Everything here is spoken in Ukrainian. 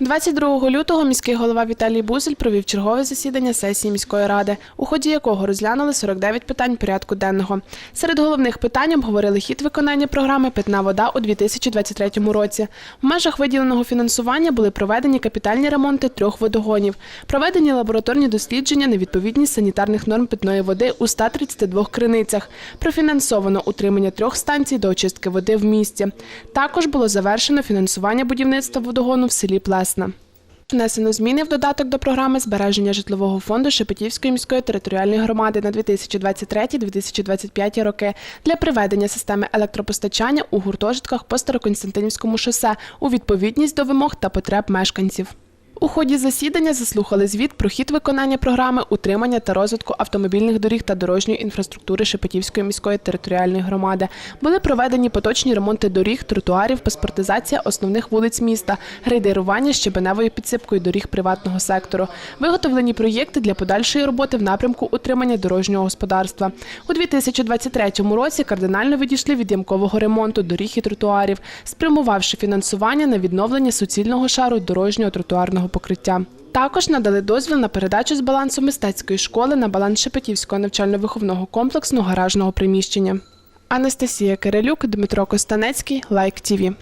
22 лютого міський голова Віталій Бузель провів чергове засідання сесії міської ради, у ході якого розглянули 49 питань порядку денного. Серед головних питань обговорили хід виконання програми Питна вода у 2023 році. В межах виділеного фінансування були проведені капітальні ремонти трьох водогонів, проведені лабораторні дослідження на відповідність санітарних норм питної води у 132 криницях, профінансовано утримання трьох станцій до очистки води в місті. Також було завершено фінансування будівництва водогону в селі Плесна. Внесено зміни в додаток до програми збереження житлового фонду Шепетівської міської територіальної громади на 2023-2025 роки для приведення системи електропостачання у гуртожитках по Староконстантинівському шосе у відповідність до вимог та потреб мешканців. У ході засідання заслухали звіт про хід виконання програми утримання та розвитку автомобільних доріг та дорожньої інфраструктури Шепетівської міської територіальної громади. Були проведені поточні ремонти доріг, тротуарів, паспортизація основних вулиць міста, грейдерування щебеневою підсипкою доріг приватного сектору, виготовлені проєкти для подальшої роботи в напрямку утримання дорожнього господарства. У 2023 році кардинально відійшли від ямкового ремонту доріг і тротуарів, спрямувавши фінансування на відновлення суцільного шару дорожнього тротуарного покриття. Також надали дозвіл на передачу з балансу мистецької школи на баланс Шепетівського навчально-виховного комплексного гаражного приміщення. Анастасія Кирилюк, Дмитро Костанецький, Лайк ТІВІ.